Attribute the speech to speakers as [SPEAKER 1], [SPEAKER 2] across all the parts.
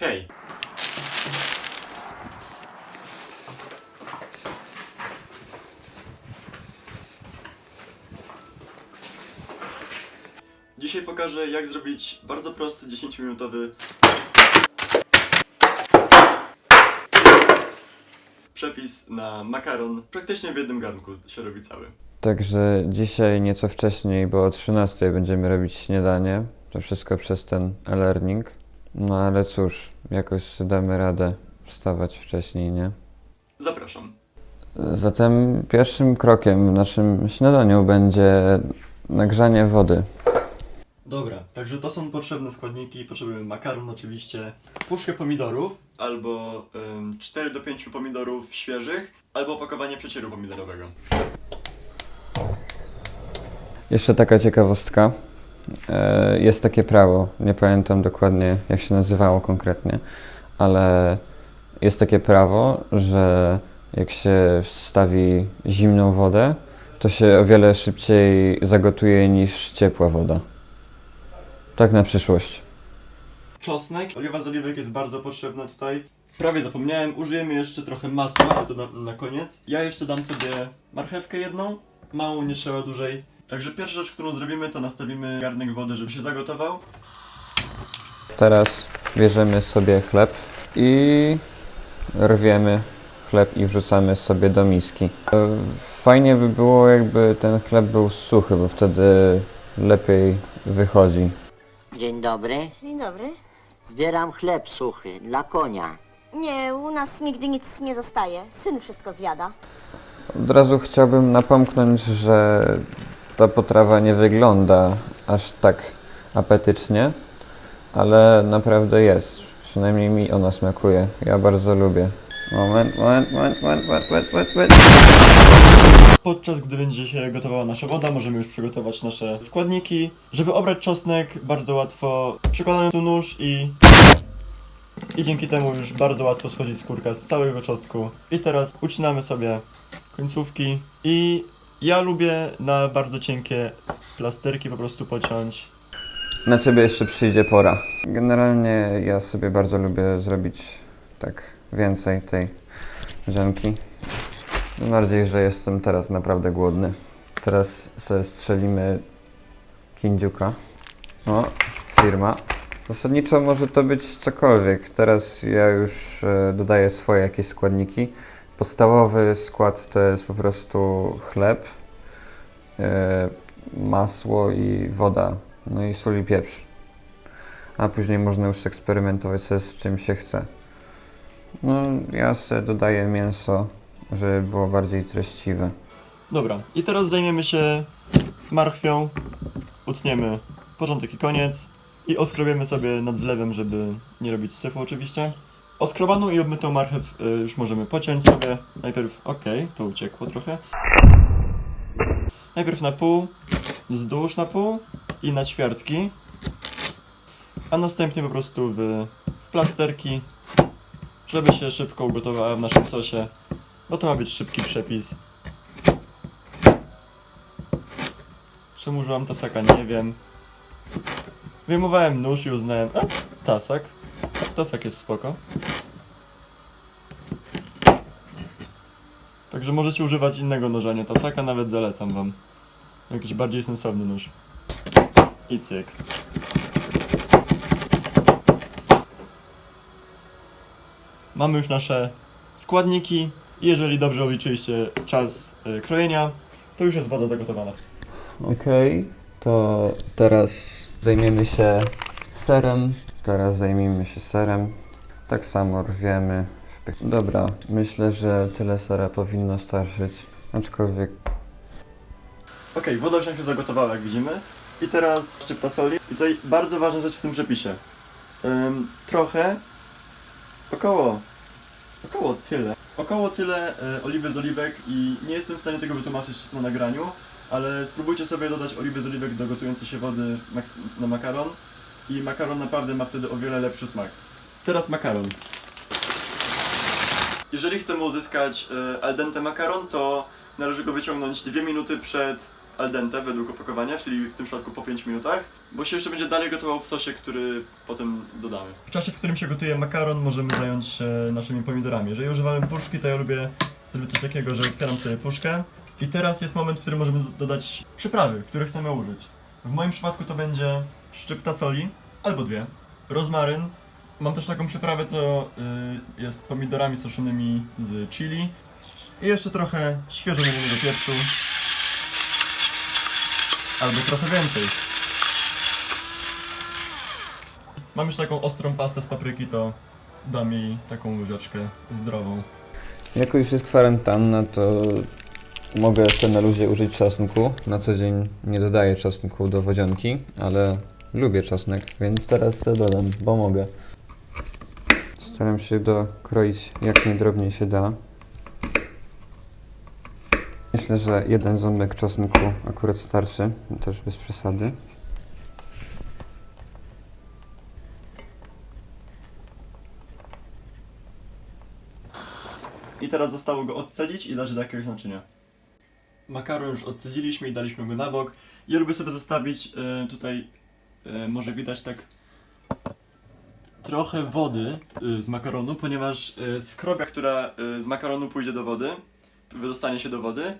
[SPEAKER 1] Hej! Dzisiaj pokażę jak zrobić bardzo prosty 10-minutowy przepis na makaron. Praktycznie w jednym garnku się robi cały.
[SPEAKER 2] Także dzisiaj nieco wcześniej, bo o 13 będziemy robić śniadanie. To wszystko przez ten e-learning. No ale cóż, jakoś damy radę wstawać wcześniej, nie?
[SPEAKER 1] Zapraszam.
[SPEAKER 2] Zatem pierwszym krokiem w naszym śniadaniu będzie nagrzanie wody.
[SPEAKER 1] Dobra, także to są potrzebne składniki. Potrzebujemy makaron oczywiście, puszkę pomidorów, albo ym, 4 do 5 pomidorów świeżych, albo opakowanie przecieru pomidorowego.
[SPEAKER 2] Jeszcze taka ciekawostka. E, Jest takie prawo, nie pamiętam dokładnie jak się nazywało konkretnie, ale jest takie prawo, że jak się wstawi zimną wodę, to się o wiele szybciej zagotuje niż ciepła woda. Tak na przyszłość.
[SPEAKER 1] Czosnek, oliwa z oliwek jest bardzo potrzebna tutaj. Prawie zapomniałem, użyjemy jeszcze trochę masła, to na, na koniec. Ja jeszcze dam sobie marchewkę jedną, małą, nie trzeba dłużej. Także pierwsza rzecz, którą zrobimy, to nastawimy garnek wody, żeby się zagotował.
[SPEAKER 2] Teraz bierzemy sobie chleb i rwiemy chleb i wrzucamy sobie do miski. E, Fajnie by było, jakby ten chleb był suchy, bo wtedy lepiej wychodzi.
[SPEAKER 3] Dzień dobry.
[SPEAKER 4] Dzień dobry.
[SPEAKER 3] Zbieram chleb suchy dla konia.
[SPEAKER 4] Nie, u nas nigdy nic nie zostaje. Syn wszystko zjada.
[SPEAKER 2] Od razu chciałbym napomknąć, że ta potrawa nie wygląda aż tak apetycznie, ale naprawdę jest. Przynajmniej mi ona smakuje. Ja bardzo lubię. Moment, moment, moment, moment, moment, moment, moment, moment.
[SPEAKER 1] Podczas gdy będzie się gotowała nasza woda, możemy już przygotować nasze składniki. Żeby obrać czosnek, bardzo łatwo przykładamy tu nóż i... I dzięki temu już bardzo łatwo schodzi skórka z całego czosnku. I teraz ucinamy sobie końcówki i ja lubię na bardzo cienkie plasterki po prostu pociąć.
[SPEAKER 2] Na ciebie jeszcze przyjdzie pora. Generalnie ja sobie bardzo lubię zrobić tak więcej tej drzemki. Tym bardziej, że jestem teraz naprawdę głodny. Teraz sobie strzelimy kindziuka. O, firma. Zasadniczo może to być cokolwiek. Teraz ja już e, dodaję swoje jakieś składniki. Podstawowy skład to jest po prostu chleb, e, masło i woda no i sól i pieprz. A później można już eksperymentować sobie z czym się chce. No, ja sobie dodaję mięso, żeby było bardziej treściwe.
[SPEAKER 1] Dobra, i teraz zajmiemy się marchwią. Utniemy początek i koniec. I oskrobiemy sobie nad zlewem, żeby nie robić syfu oczywiście. Oskrobaną i obmytą marchew y, już możemy pociąć sobie. Najpierw, okej, to uciekło trochę. Najpierw na pół, wzdłuż na pół i na ćwiartki. A następnie po prostu w, w plasterki, żeby się szybko ugotowała w naszym sosie. Bo to ma być szybki przepis. Czemu użyłam tasaka? Nie wiem. Wyjmowałem nóż i uznałem, a, tasak. Tasak jest spoko. Także możecie używać innego noża, nie tasaka, nawet zalecam wam. Jakiś bardziej sensowny nóż. I cyk. Mamy już nasze składniki. Jeżeli dobrze obliczyliście czas y, krojenia, to już jest woda zagotowana.
[SPEAKER 2] Okej, to teraz zajmiemy się serem. Teraz zajmijmy się serem. Tak samo rwiemy. Dobra, myślę, że tyle sera powinno starczyć. Aczkolwiek
[SPEAKER 1] Okej, woda już nam się zagotowała, jak widzimy. I teraz szczypta soli. I tutaj bardzo ważna rzecz w tym przepisie. Ym, trochę, około, około tyle. Około tyle y, oliwy z oliwek i nie jestem w stanie tego wytłumaczyć na nagraniu, ale spróbujcie sobie dodać oliwy z oliwek do gotującej się wody mak- na makaron i makaron naprawdę ma wtedy o wiele lepszy smak. Teraz makaron. Jeżeli chcemy uzyskać y, al dente makaron, to należy go wyciągnąć 2 minuty przed al dente według opakowania, czyli w tym przypadku po 5 minutach, bo się jeszcze będzie dalej gotował w sosie, który potem dodamy. W czasie, w którym się gotuje makaron, możemy zająć się naszymi pomidorami. Jeżeli używamy puszki, to ja lubię zrobić coś takiego, że otwieram sobie puszkę i teraz jest moment, w którym możemy do- dodać przyprawy, które chcemy użyć. W moim przypadku to będzie szczypta soli, albo dwie, rozmaryn, Mam też taką przyprawę, co y, jest pomidorami suszonymi z chili i jeszcze trochę świeżo mielonego pieprzu. Albo trochę więcej. Mam już taką ostrą pastę z papryki, to dam jej taką łyżeczkę zdrową.
[SPEAKER 2] Jako już jest kwarantanna, to mogę jeszcze na luzie użyć czosnku. Na co dzień nie dodaję czosnku do wodzionki, ale lubię czosnek, więc teraz dodam, bo mogę. Staram się dokroić jak najdrobniej się da. Myślę, że jeden ząbek czosnku akurat starszy, też bez przesady.
[SPEAKER 1] I teraz zostało go odcedzić i dać do jakiegoś naczynia. Makaron już odcedziliśmy i daliśmy go na bok. Ja lubię sobie zostawić e, tutaj, e, może widać tak trochę wody e, z makaronu, ponieważ e, skrobia, która e, z makaronu pójdzie do wody, wydostanie się do wody,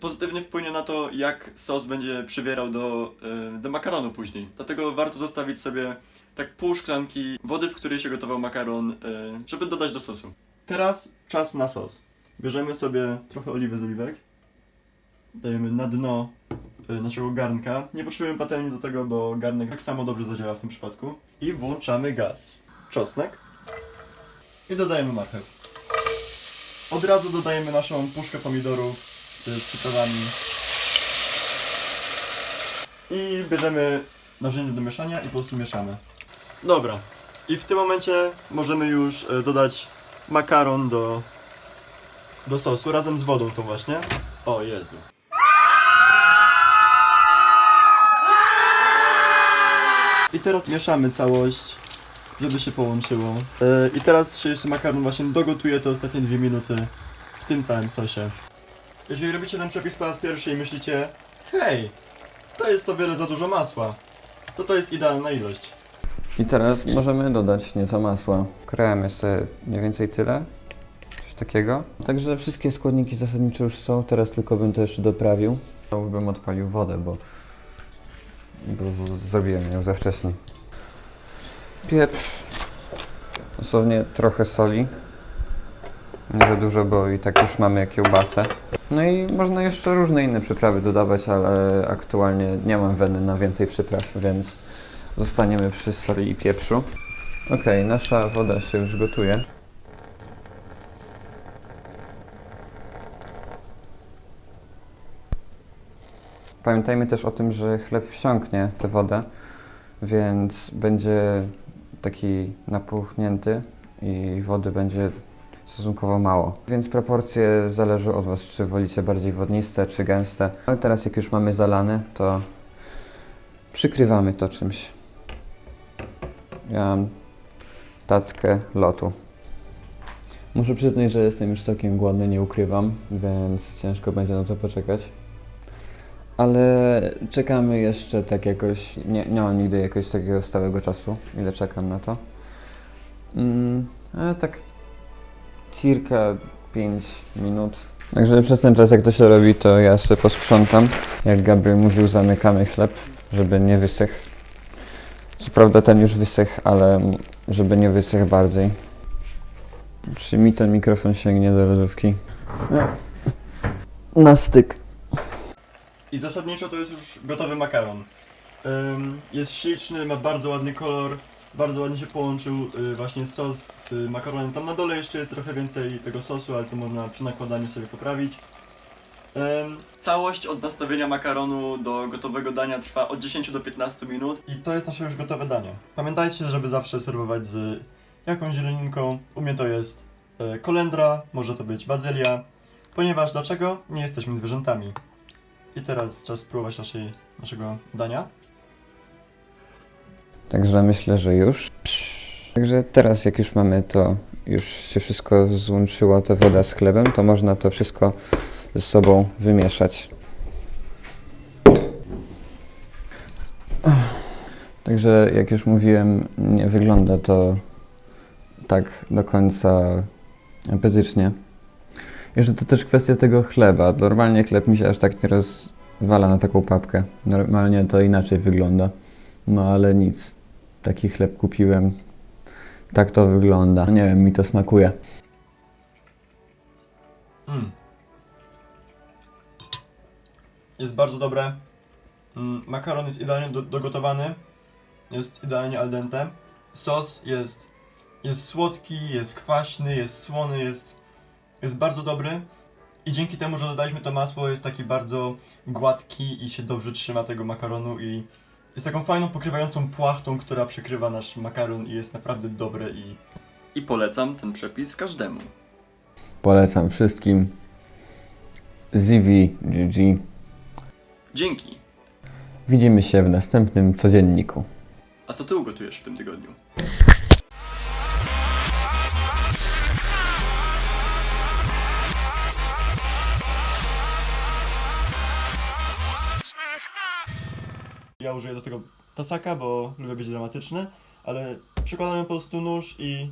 [SPEAKER 1] pozytywnie wpłynie na to, jak sos będzie przywierał do, do makaronu później. Dlatego warto zostawić sobie tak pół szklanki wody, w której się gotował makaron, żeby dodać do sosu. Teraz czas na sos. Bierzemy sobie trochę oliwy z oliwek. Dajemy na dno y, naszego garnka. Nie potrzebujemy patelni do tego, bo garnek tak samo dobrze zadziała w tym przypadku. I włączamy gaz. Czosnek. I dodajemy marchew. Od razu dodajemy naszą puszkę pomidorów y, z przyprawami. I bierzemy narzędzie do mieszania i po prostu mieszamy. Dobra. I w tym momencie możemy już y, dodać makaron do, do sosu razem z wodą to właśnie. O Jezu. I teraz mieszamy całość, żeby się połączyło. Yy, I teraz się jeszcze makaron właśnie dogotuje te ostatnie dwie minuty w tym całym sosie. Jeżeli robicie ten przepis po raz pierwszy i myślicie, hej, to jest to wiele za dużo masła, to to jest idealna ilość.
[SPEAKER 2] I teraz możemy dodać nieco masła. Krajamy sobie mniej więcej tyle. Coś takiego. Także wszystkie składniki zasadnicze już są, teraz tylko bym to jeszcze doprawił. Znowu bym odpalił wodę, bo, bo zrobiłem ją za wcześnie. Pieprz. Dosłownie trochę soli. Nie za dużo, bo i tak już mamy kiełbasę. No i można jeszcze różne inne przyprawy dodawać, ale aktualnie nie mam weny na więcej przypraw, więc Zostaniemy przy soli i pieprzu. Okej, nasza woda się już gotuje. Pamiętajmy też o tym, że chleb wsiąknie tę wodę, więc będzie taki napuchnięty i wody będzie stosunkowo mało. Więc proporcje zależą od Was, czy wolicie bardziej wodniste, czy gęste. Ale teraz jak już mamy zalane, to przykrywamy to czymś. Ja mam tackę lotu. Muszę przyznać, że jestem już całkiem głodny, nie ukrywam, więc ciężko będzie na to poczekać. Ale czekamy jeszcze tak jakoś. Nie, nie mam nigdy jakiegoś takiego stałego czasu, ile czekam na to. Mm, tak circa 5 minut. Także przez ten czas, jak to się robi, to ja sobie posprzątam. Jak Gabriel mówił, zamykamy chleb, żeby nie wysechł. Co prawda ten już wysechł, ale żeby nie wysechł bardziej. Czy mi ten mikrofon sięgnie do lodówki? Na styk.
[SPEAKER 1] I zasadniczo to jest już gotowy makaron. Jest śliczny, ma bardzo ładny kolor, bardzo ładnie się połączył y, właśnie sos z y, makaronem. Tam na dole jeszcze jest trochę więcej tego sosu, ale to można przy nakładaniu sobie poprawić. Całość od nastawienia makaronu do gotowego dania trwa od 10 do 15 minut i to jest nasze już gotowe danie. Pamiętajcie, żeby zawsze serwować z jakąś zieleninką. U mnie to jest e, kolendra, może to być bazylia, ponieważ dlaczego? Nie jesteśmy zwierzętami. I teraz czas spróbować naszej, naszego dania.
[SPEAKER 2] Także myślę, że już. Także teraz jak już mamy to, już się wszystko złączyło. ta woda z chlebem, to można to wszystko ze sobą wymieszać. Także jak już mówiłem, nie wygląda to tak do końca apetycznie. Jeszcze to też kwestia tego chleba. Normalnie chleb mi się aż tak nie rozwala na taką papkę. Normalnie to inaczej wygląda. No ale nic. Taki chleb kupiłem. Tak to wygląda. Nie wiem, mi to smakuje.
[SPEAKER 1] Mm. Jest bardzo dobre. Mm, makaron jest idealnie do, dogotowany. Jest idealnie al dente. Sos jest, jest słodki, jest kwaśny, jest słony, jest, jest bardzo dobry. I dzięki temu, że dodaliśmy to masło, jest taki bardzo gładki i się dobrze trzyma tego makaronu i jest taką fajną pokrywającą płachtą, która przykrywa nasz makaron i jest naprawdę dobre i... I polecam ten przepis każdemu.
[SPEAKER 2] Polecam wszystkim. Zivi GG.
[SPEAKER 1] Dzięki.
[SPEAKER 2] Widzimy się w następnym codzienniku.
[SPEAKER 1] A co ty ugotujesz w tym tygodniu? Ja użyję do tego tasaka, bo lubię być dramatyczny, ale przykładamy po prostu nóż i